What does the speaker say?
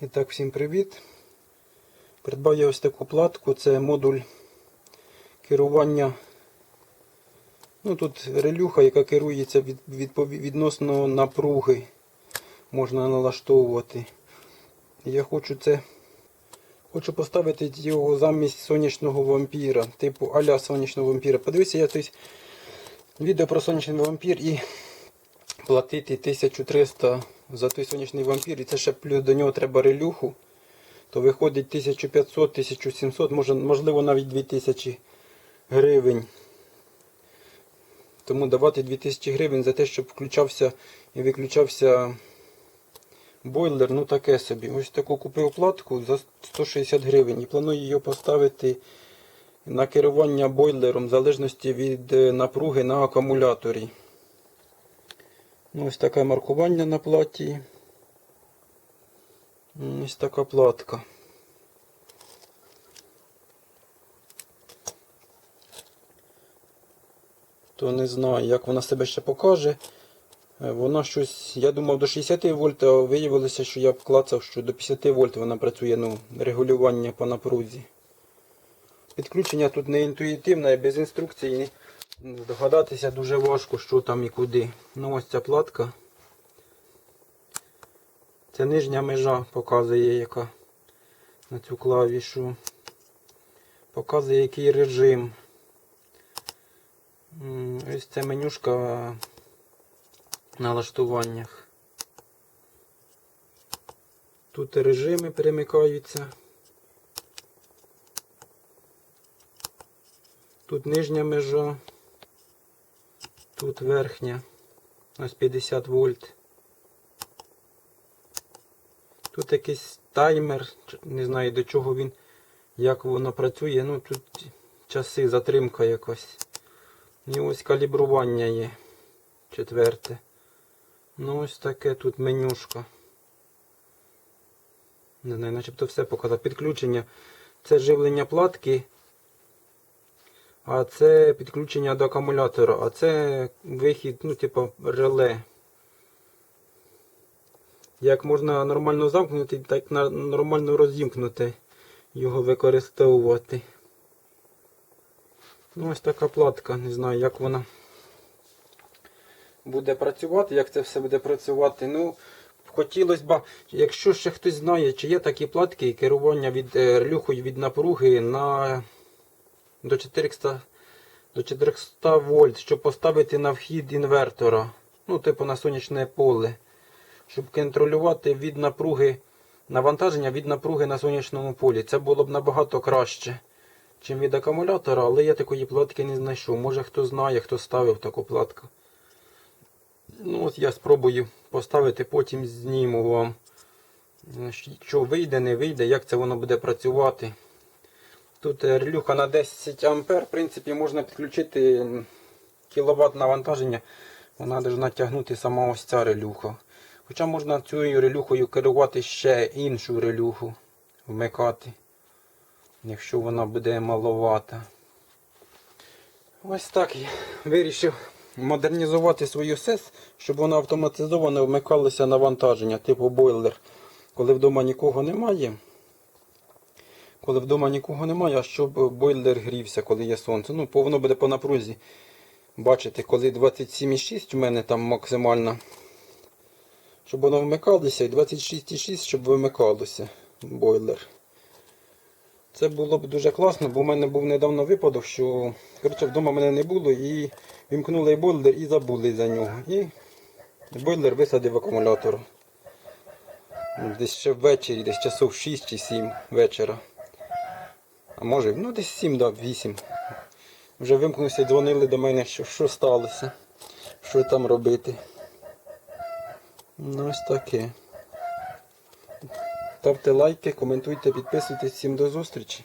І так, всім привіт. Придбав я ось таку платку. Це модуль керування. Ну, тут релюха, яка керується від, відпові- відносно напруги. Можна налаштовувати. Я хочу це. Хочу поставити його замість сонячного вампіра, типу аля сонячного вампіра. Подивися, я тут відео про сонячний вампір і платити 1300 за той сонячний вампір, і це ще плюс до нього треба релюху, то виходить 1500-1700, може, можливо навіть 2000 гривень. Тому давати 2000 гривень за те, щоб включався і виключався бойлер, ну таке собі. Ось таку купив платку за 160 гривень і планую її поставити на керування бойлером в залежності від е, напруги на акумуляторі. Ну, ось таке маркування на платі. Ось така платка. То не знаю, як вона себе ще покаже. Е, Вона щось, я думав до 60 вольт, а виявилося, що я вклацав, що до 50 вольт вона працює, ну, регулювання по напрузі. Підключення тут не інтуїтивне, без інструкції здогадатися дуже важко, що там і куди. Ну ось ця платка. Це нижня межа показує, яка на цю клавішу. Показує який режим. Ось це менюшка в налаштуваннях. Тут режими перемикаються. Тут нижня межа, тут верхня, ось 50 вольт. Тут якийсь таймер, не знаю до чого він, як воно працює. Ну тут часи, затримка якась. І ось калібрування є. Четверте. Ну ось таке тут менюшка. Не знаю, начебто все показав. Підключення. Це живлення платки. А це підключення до акумулятора, а це вихід, ну, типу, реле. Як можна нормально замкнути, так нормально розімкнути, його використовувати. Ну, ось така платка, не знаю, як вона буде працювати, як це все буде працювати. Ну, хотілося б, якщо ще хтось знає, чи є такі платки керування від е, релюхою від напруги на до 400, до 400 вольт, щоб поставити на вхід інвертора, ну, типу на сонячне поле, щоб контролювати від напруги, навантаження від напруги на сонячному полі. Це було б набагато краще, чим від акумулятора, але я такої платки не знайшов. Може хто знає, хто ставив таку платку. Ну, от я спробую поставити, потім зніму вам, що вийде, не вийде, як це воно буде працювати. Тут е, релюха на 10 ампер, в принципі, можна підключити кіловат навантаження. Вона повинна тягнути сама ось ця релюха. Хоча можна цією релюхою керувати ще іншу релюху, вмикати, якщо вона буде маловата. Ось так я вирішив модернізувати свою СЕС, щоб вона автоматизовано вмикалася навантаження, типу бойлер. Коли вдома нікого немає, коли вдома нікого немає, а щоб бойлер грівся, коли є сонце. Ну, по- воно буде по напрузі. Бачите, коли 27,6 у мене там максимально. Щоб воно вмикалося, і 26,6, щоб вимикалося бойлер. Це було б дуже класно, бо в мене був недавно випадок, що коротше, вдома мене не було і вімкнули бойлер і забули за нього. І бойлер висадив акумулятор. Десь ще ввечері, десь часов 6 чи 7 вечора. А може, ну десь 7 да, 8. Вже вимкнувся, дзвонили до мене, що, що сталося, що там робити. Ну ось таке. Ставте лайки, коментуйте, підписуйтесь. Всім до зустрічі.